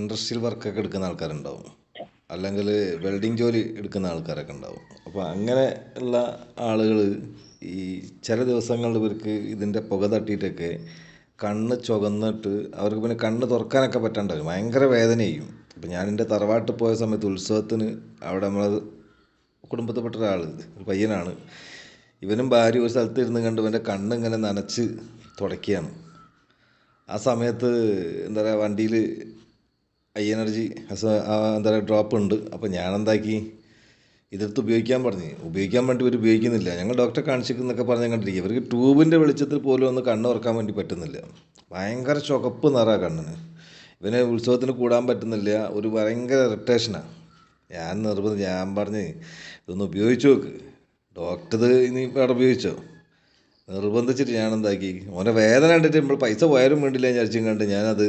Industrial വർക്കൊക്കെ എടുക്കുന്ന ആൾക്കാരുണ്ടാവും. അല്ലെങ്കിൽ വെൽഡിങ് ജോലി എടുക്കുന്ന ആൾക്കാരൊക്കെ ഉണ്ടാവും. അപ്പോൾ അങ്ങനെ ഉള്ള ആളുകൾ ഈ ചില ദിവസങ്ങളിൽ ഇവർക്ക് ഇതിന്റെ പുക തട്ടിയിട്ടൊക്കെ കണ്ണ് ചുവന്നിട്ട് അവർക്ക് പിന്നെ കണ്ണ് തുറക്കാനൊക്കെ പറ്റാണ്ടാവും. ഭയങ്കര വേദന ചെയ്യും അപ്പോൾ ഞാൻ എന്റെ തറവാട്ടിൽ പോയ സമയത്ത് ഉത്സവത്തിന് അവിടെ നമ്മൾ കുടുംബത്തിൽപ്പെട്ട ഒരാൾ ഒരു പയ്യനാണ്. ഇവനും ഭാര്യ ഒരു സ്ഥലത്ത് ഇരുന്ന് കണ്ട് ഇവന്റെ കണ്ണ് ഇങ്ങനെ നനച്ച് തുടക്കുകയാണ് ആ സമയത്ത് എന്താ പറയുക വണ്ടിയിൽ ഐ എനർജി എന്താ പറയുക ഡ്രോപ്പ് ഉണ്ട്. അപ്പോൾ ഞാൻ എന്താക്കി ഇതെടുത്ത് ഉപയോഗിക്കാൻ പറഞ്ഞ്. ഉപയോഗിക്കാൻ വേണ്ടി ഇവർ ഉപയോഗിക്കുന്നില്ല. ഞങ്ങൾ ഡോക്ടറെ കാണിച്ചിരിക്കുന്നൊക്കെ പറഞ്ഞ് കണ്ടിരിക്കുക ഇവർക്ക് ട്യൂബിന്റെ വെളിച്ചത്തിൽ പോലും ഒന്ന് കണ്ണ് ഉറക്കാൻ വേണ്ടി പറ്റുന്നില്ല. ഭയങ്കര ചുവപ്പ് നിറ കണ്ണിന്. ഇവനെ ഉത്സവത്തിന് കൂടാൻ പറ്റുന്നില്ല. ഒരു ഭയങ്കര ഇറിറ്റേഷനാണ് ഞാൻ നിർബന്ധം ഞാൻ പറഞ്ഞ് ഇതൊന്ന് ഉപയോഗിച്ച് നോക്ക്. ഡോക്ടർ ഇനി ഇവിടെ ഉപയോഗിച്ചോ? നിർബന്ധിച്ചിട്ട് ഞാൻ എന്താക്കി ഓനെ വേദന കണ്ടിട്ട് നമ്മൾ പൈസ പോയാലും വേണ്ടില്ല വിചാരിച്ചും കണ്ട് ഞാനത്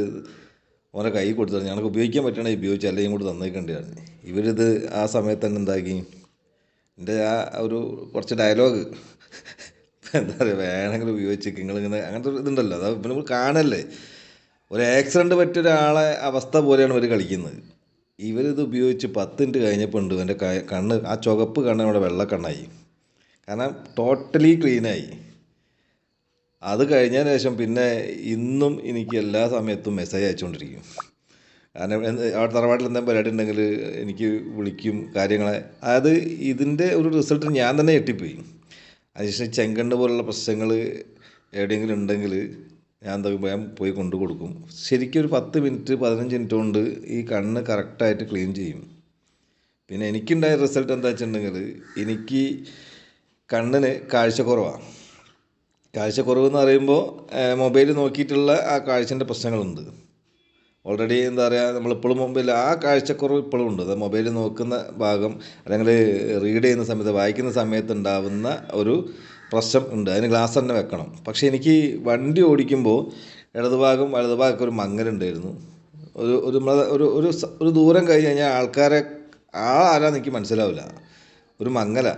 ഓനെ കൈ കൊടുത്തു ഞങ്ങൾക്ക് ഉപയോഗിക്കാൻ പറ്റണേ ഉപയോഗിച്ച് അല്ലെങ്കിൽ കൂടെ തന്നേക്കേണ്ടതാണ് ഇവരിത് ആ സമയത്ത് തന്നെ എന്താക്കി? എന്റെ ആ ഒരു കുറച്ച് ഡയലോഗ് എന്താ പറയുക വേണമെങ്കിൽ ഉപയോഗിച്ച് നിങ്ങളിങ്ങനെ അങ്ങനത്തെ ഒരു ഇതുണ്ടല്ലോ. അത് പിന്നെ നമ്മൾ കാണല്ലേ? ഒരു ആക്സിഡന്റ് പറ്റിയ ഒരാളെ അവസ്ഥ പോലെയാണ് ഇവർ കളിക്കുന്നത്. ഇവരിത് ഉപയോഗിച്ച് പത്ത് മിനിറ്റ് കഴിഞ്ഞപ്പോൾ ഉണ്ട് എന്റെ കണ്ണ് ആ ചുവപ്പ് കണ്ണ് അവിടെ വെള്ളക്കണ്ണായി. കാരണം ടോട്ടലി ക്ലീനായി അത് കഴിഞ്ഞതിന് ശേഷം പിന്നെ ഇന്നും എനിക്ക് എല്ലാ സമയത്തും മെസ്സേജ് അയച്ചുകൊണ്ടിരിക്കും. കാരണം അവിടെ തറവാട്ടിൽ എന്തെങ്കിലും പരിപാടി ഉണ്ടെങ്കിൽ എനിക്ക് വിളിക്കും കാര്യങ്ങളെ. അതായത് ഇതിന്റെ ഒരു റിസൾട്ട് ഞാൻ തന്നെ ഞെട്ടിപ്പോയി. അതിനുശേഷം ചെങ്കണ്ണ് പോലുള്ള പ്രശ്നങ്ങൾ എവിടെയെങ്കിലും ഉണ്ടെങ്കിൽ ഞാൻ എന്താ വേഗം പോയി കൊണ്ടു കൊടുക്കും. ശരിക്കും ഒരു പത്ത് മിനിറ്റ് പതിനഞ്ച് മിനിറ്റ് കൊണ്ട് ഈ കണ്ണ് കറക്റ്റായിട്ട് ക്ലീൻ ചെയ്യും. പിന്നെ എനിക്കുണ്ടായ റിസൾട്ട് എന്താ വെച്ചിട്ടുണ്ടെങ്കിൽ എനിക്ക് കണ്ണിന് കാഴ്ചക്കുറവാണ്. കാഴ്ചക്കുറവ് എന്ന് പറയുമ്പോൾ മൊബൈൽ നോക്കിയിട്ടുള്ള ആ കാഴ്ചന്റെ പ്രശ്നങ്ങളുണ്ട്. ഓൾറെഡി എന്താ പറയുക നമ്മളിപ്പോഴും മുമ്പിൽ ആ കാഴ്ചക്കുറവ് ഇപ്പോഴും ഉണ്ട്. അത് മൊബൈൽ നോക്കുന്ന ഭാഗം അല്ലെങ്കിൽ റീഡ് ചെയ്യുന്ന സമയത്ത് വായിക്കുന്ന സമയത്ത് ഉണ്ടാവുന്ന ഒരു പ്രശ്നം ഉണ്ട്. അതിന് ഗ്ലാസ് തന്നെ വെക്കണം. പക്ഷേ എനിക്ക് വണ്ടി ഓടിക്കുമ്പോൾ ഇടതുഭാഗം വലതുഭാഗമൊക്കെ ഒരു മങ്ങലുണ്ടായിരുന്നു ഒരു ഒരു ഒരു ഒരു ഒരു ദൂരം കഴിഞ്ഞ് കഴിഞ്ഞാൽ ആൾക്കാരെ ആളാരാന്ന് എനിക്ക് മനസ്സിലാവില്ല. ഒരു മങ്ങല.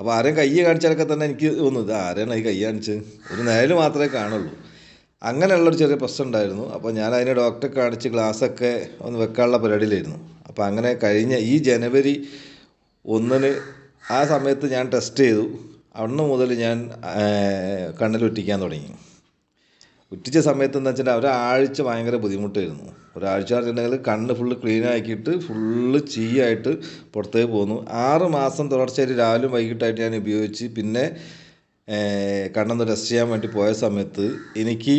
അപ്പോൾ ആരെയും കൈ കാണിച്ചാലൊക്കെ തന്നെ എനിക്ക് തോന്നുന്നു ഇത് ആരെയാണ് ഈ കൈ കാണിച്ച് ഒരു നേരം മാത്രമേ കാണുള്ളൂ. അങ്ങനെയുള്ളൊരു ചെറിയ പ്രശ്നം ഉണ്ടായിരുന്നു. അപ്പോൾ ഞാൻ അതിനെ ഡോക്ടറെ കാണിച്ച് ഗ്ലാസ്സൊക്കെ ഒന്ന് വെക്കാനുള്ള പരിപാടിയിലായിരുന്നു. അപ്പോൾ അങ്ങനെ കഴിഞ്ഞ ഈ ജനുവരി ഒന്നിന് ആ സമയത്ത് ഞാൻ ടെസ്റ്റ് ചെയ്തു. അന്ന് മുതൽ ഞാൻ കണ്ണിൽ ഉറ്റിക്കാൻ തുടങ്ങി. ഉറ്റിച്ച സമയത്ത് എന്താ വെച്ചാൽ ഒരാഴ്ച ഭയങ്കര ബുദ്ധിമുട്ടായിരുന്നു. ഒരാഴ്ച വെച്ചിട്ടുണ്ടെങ്കിൽ കണ്ണ് ഫുള്ള് ക്ലീൻ ആക്കിയിട്ട് ഫുള്ള് ചീയായിട്ട് പുറത്തേക്ക് പോന്നു ആറ് മാസം തുടർച്ചയായിട്ട് രാവിലെ വൈകിട്ടായിട്ട് ഞാൻ ഉപയോഗിച്ച് പിന്നെ കണ്ണൊന്ന് ടെസ്റ്റ് ചെയ്യാൻ വേണ്ടി പോയ സമയത്ത് എനിക്ക്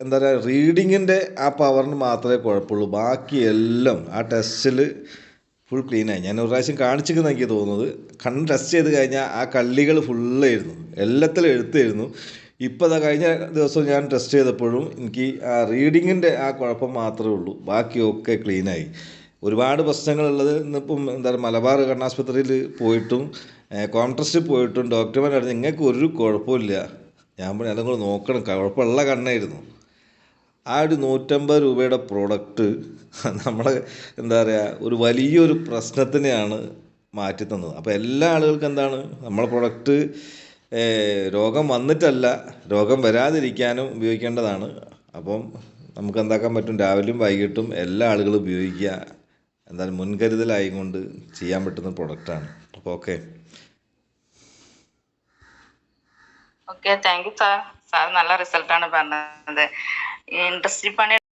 എന്താ പറയുക റീഡിങ്ങിന്റെ ആ പവറിന് മാത്രമേ കുഴപ്പമുള്ളൂ. ബാക്കി എല്ലാം ആ ടെസ്റ്റിൽ ഫുൾ ക്ലീനായി ഞാൻ ഒരു പ്രാവശ്യം കാണിച്ചിരിക്കുന്ന എനിക്ക് തോന്നുന്നത്. കണ്ണ് ടെസ്റ്റ് ചെയ്ത് കഴിഞ്ഞാൽ ആ കള്ളികൾ ഫുള്ളായിരുന്നു എല്ലാത്തിലും എഴുത്തായിരുന്നു ഇപ്പോൾ അതാ കഴിഞ്ഞ ദിവസം ഞാൻ ടെസ്റ്റ് ചെയ്തപ്പോഴും എനിക്ക് ആ റീഡിങ്ങിന്റെ ആ കുഴപ്പം മാത്രമേ ഉള്ളൂ. ബാക്കിയൊക്കെ ക്ലീനായി ഒരുപാട് പ്രശ്നങ്ങളുള്ളത് ഇന്നിപ്പം എന്താ പറയുക മലബാർ കണ്ണാശുപത്രിയിൽ പോയിട്ടും കോൺട്രസ്റ്റിൽ പോയിട്ടും ഡോക്ടർമാർ പറഞ്ഞു നിങ്ങൾക്ക് ഒരു കുഴപ്പമില്ല. ഞാൻ പറഞ്ഞു അതും കൂടെ നോക്കണം. കുഴപ്പമുള്ള കണ്ണായിരുന്നു. ആ ഒരു നൂറ്റമ്പത് രൂപയുടെ പ്രോഡക്റ്റ് നമ്മളെ എന്താ പറയുക ഒരു വലിയൊരു പ്രശ്നത്തിനെയാണ് മാറ്റി തന്നത് അപ്പോൾ എല്ലാ ആളുകൾക്കും എന്താണ് നമ്മളെ പ്രൊഡക്റ്റ് രോഗം വന്നിട്ടല്ല. രോഗം വരാതിരിക്കാനും ഉപയോഗിക്കേണ്ടതാണ്. അപ്പം നമുക്ക് എന്താക്കാൻ പറ്റും? രാവിലെയും വൈകിട്ടും എല്ലാ ആളുകളും ഉപയോഗിക്കുക. എന്തായാലും മുൻകരുതലായി കൊണ്ട് ചെയ്യാൻ പറ്റുന്ന പ്രൊഡക്റ്റാണ്. അപ്പോൾ okay. Okay thank you sir. Sir നല്ല റിസൾട്ടാണ് പറഞ്ഞത്. ഇൻഡസ്ട്രി പണി